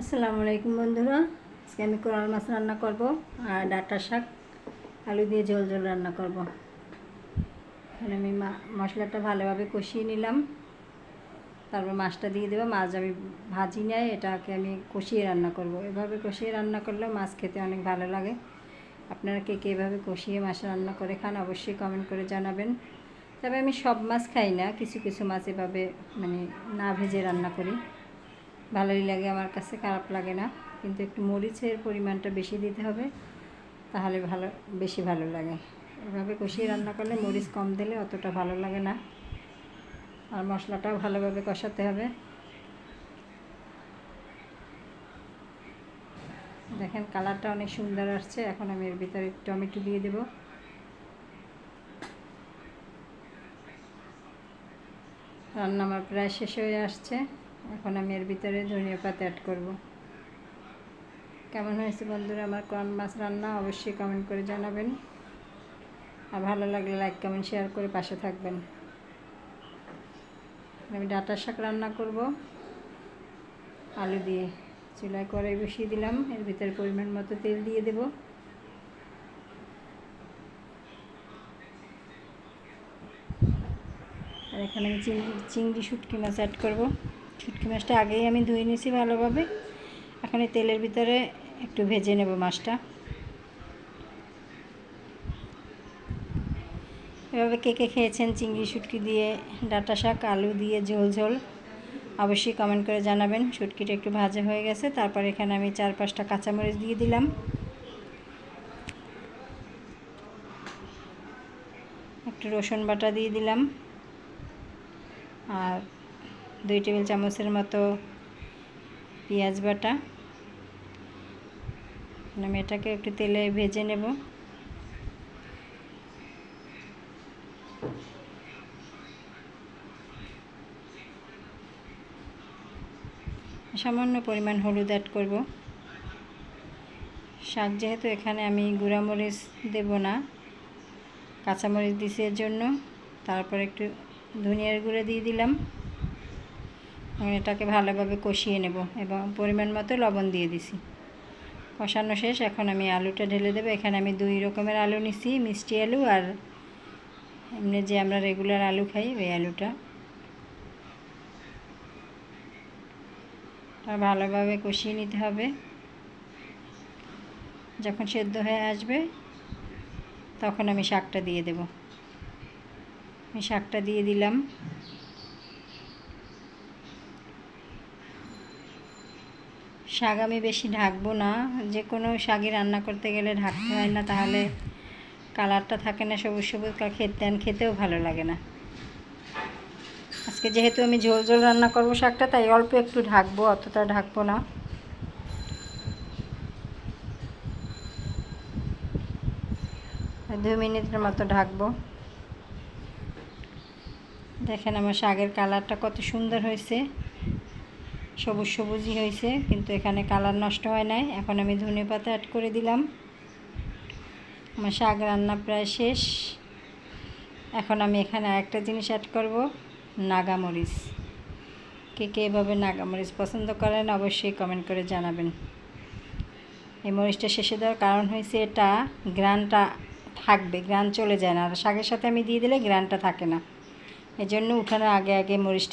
আসসালামু আলাইকুম বন্ধুরা। আজকে আমি কোরাল মাছ রান্না করব আর ডাঁটা শাক, আলু দিয়ে ঝোল ঝোল রান্না করব। এখানে আমি মশলাটা ভালোভাবে কষিয়ে নিলাম। তারপর মাছটা দিয়ে দেবো। মাছ আমি ভাজি নেয় এটাকে আমি কষিয়ে রান্না করব। এভাবে কষিয়ে রান্না করলে মাছ খেতে অনেক ভালো লাগে। আপনারা কে কে এভাবে কষিয়ে মাছ রান্না করে খান অবশ্যই কমেন্ট করে জানাবেন। তবে আমি সব মাছ খাই না, কিছু কিছু মাছ এভাবে মানে না ভেজে রান্না করি। ভালোই লাগে, আমার কাছে খারাপ লাগে না। কিন্তু একটু মরিচের পরিমাণটা বেশি দিতে হবে, তাহলে ভালো, বেশি ভালো লাগে। এভাবে কষিয়ে রান্না করলে মরিচ কম দিলে অতটা ভালো লাগে না। আর মশলাটাও ভালোভাবে কষাতে হবে। দেখেন কালারটা অনেক সুন্দর আসছে, এখন আমি এর ভিতরে টমেটো দিয়ে দেব। রান্না আমার প্রায় শেষ হয়ে আসছে। এখন আমি এর ভিতরে ধনিয়া পাতা অ্যাড করব। কেমন হয়েছে বন্ধুরা আমার কোন মাছ রান্না অবশ্যই কমেন্ট করে জানাবেন। আর ভালো লাগলে লাইক কমেন্ট শেয়ার করে পাশে থাকবেন। আমি ডাঁটা শাক রান্না করব। আলু দিয়ে চুলায় কড়াই বসিয়ে দিলাম। এর ভিতরে পরিমাণ মতো তেল দিয়ে দেব। আর এখানে আমি চিংড়ি চিংড়ি শুটকি মাছ অ্যাড করব। শুটকি মাছটা আগেই আমি ধুয়ে নিয়েছি ভালোভাবে। এখন এই তেলের ভিতরে একটু ভেজে নেব মাছটা। এভাবে কে কে খেয়েছেন? চিংড়ি, শুটকি দিয়ে, ডাঁটা শাক, আলু দিয়ে, ঝোল ঝোল, অবশ্যই কমেন্ট করে জানাবেন। শুটকিটা একটু ভাজা হয়ে গেছে, তারপর এখানে আমি চার পাঁচটা কাঁচামরিচ দিয়ে দিলাম। একটু রসুন বাটা দিয়ে দিলাম। আর দুই টেবিল চামচের মতো পেঁয়াজ বাটা। আমি এটাকে একটু তেলে ভেজে নেব। সামান্য পরিমাণ হলুদ অ্যাড করব। শাক যেহেতু এখানে আমি গুঁড়ামরিচ দেব না, কাঁচামরিচ দিছি এর জন্য। তারপর একটু ধনিয়ার গুঁড়ো দিয়ে দিলাম। আমি এটাকে ভালোভাবে কষিয়ে নেব এবং পরিমাণ মতো লবণ দিয়ে দিছি। কষানো শেষ, এখন আমি আলুটা ঢেলে দেবো। এখানে আমি দুই রকমের আলু নিছি, মিষ্টি আলু আর এমনি যে আমরা রেগুলার আলু খাই, ওই আলুটা। ভালোভাবে কষিয়ে নিতে হবে। যখন সেদ্ধ হয়ে আসবে, তখন আমি শাকটা দিয়ে দেব। আমি শাকটা দিয়ে দিলাম। শাক আমি বেশি ঢাকবো না। যে কোনো শাকই রান্না করতে গেলে ঢাকতে হয় না, তাহলে কালারটা থাকে না সবুজ সবুজ খেতে খেতেও ভালো লাগে না। আজকে যেহেতু আমি ঝোল ঝোল রান্না করব শাকটা, তাই অল্প একটু ঢাকবো, অতটা ঢাকবো না। দু মিনিটের মতো ঢাকবো। দেখেন আমার শাকের কালারটা কত সুন্দর হয়েছে। সবুজ সবুজই হয়েছে, কিন্তু এখানে কালার নষ্ট হয় নাই। এখন আমি ধনে পাতা অ্যাড করে দিলাম। আমার শাক রান্না প্রায় শেষ। এখন আমি এখানে একটা জিনিস অ্যাড করব, নাগামরিচ। কে কে এভাবে নাগামরিচ পছন্দ করেন অবশ্যই কমেন্ট করে জানাবেন। এই মরিচটা শেষে দেওয়ার কারণ হয়েছে এটা, গ্রানটা থাকবে, গ্রান চলে যায় না। আর শাকের সাথে আমি দিয়ে দিলে গ্রানটা থাকে না। এজন্য জন্য উঠানোর আগে আগে মরিচটা